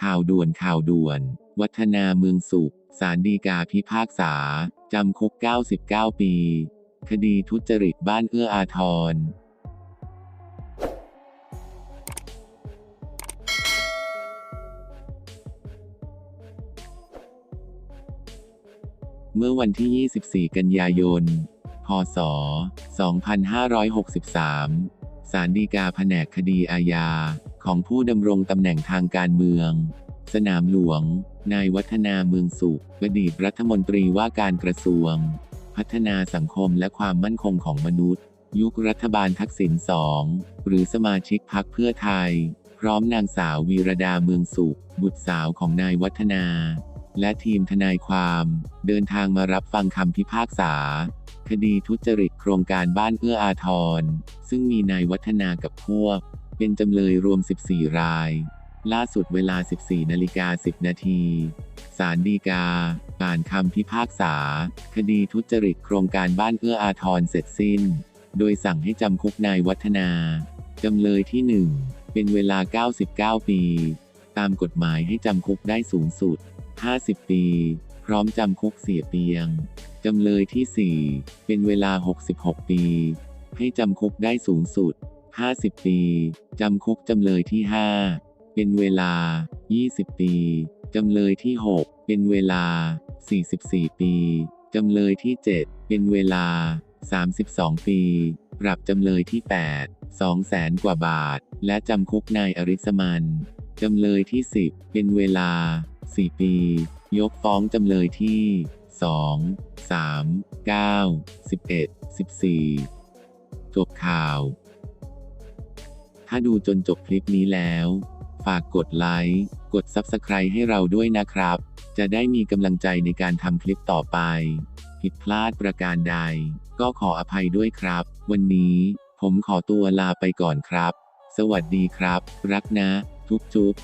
ข่าวด่วนข่าวด่วน วัฒนาเมืองสุขสารดีกาพิพากษา จำคุก 99 ปี คดีทุจริตบ้านเอื้ออาทร เมื่อวันที่ 24 กันยายน พศ 2563ศาลฎีกาแผนกคดีอาญา ของผู้ดำรงตำแหน่งทางการเมือง สนามหลวง นายวัฒนาเมืองสุขอดีตรัฐมนตรีว่าการกระทรวง พัฒนาสังคมและความมั่นคงของมนุษย์ ยุครัฐบาลทักษิณสองหรือสมาชิกพักเพื่อไทย พร้อมนางสาววีรดาเมืองสุข บุตรสาวของนายวัฒนา และทีมทนายความ เดินทางมารับฟังคำพิพากษาคดีทุจริตโครงการบ้านเอื้ออาทร ซึ่งมีนายวัฒนากับพวก เป็นจำเลยรวม 14 ราย ล่าสุดเวลา 14 นาฬิกา 10 นาทีศาลฎีกา อ่านคำพิพากษา คดีทุจริตโครงการบ้านเอื้ออาทรเสร็จสิ้น โดยสั่งให้จำคุกนายวัฒนา จำเลยที่ 1 เป็นเวลา 99 ปี ตามกฎหมายให้จำคุกได้สูงสุด 50 ปี พร้อมจำคุกเสียเปียง จำเลยที่ 4 เป็นเวลา 66 ปี ให้จำคุกได้สูงสุด 50 ปี จำคุกจำเลยที่ 5 เป็นเวลา 20 ปี จำเลยที่ 6 เป็นเวลา 44 ปี จำเลยที่ 7 เป็นเวลา 32 ปี ปรับจำเลยที่ 8 2แสนกว่าบาท และจำคุกนายอริสมันจำเลยที่ 10 เป็นเวลา 4 ปี ยกฟ้องจำเลยที่ 2 3 9 11 14 จบข่าว ถ้าดูจนจบคลิปนี้แล้ว ฝากกดไลค์ กด Subscribe ให้เราด้วยนะครับ จะได้มีกำลังใจในการทำคลิปต่อไป ผิดพลาดประการใด ก็ขออภัยด้วยครับ วันนี้ผมขอตัวลาไปก่อนครับ สวัสดีครับ รักนะ ทุบจุ๊บ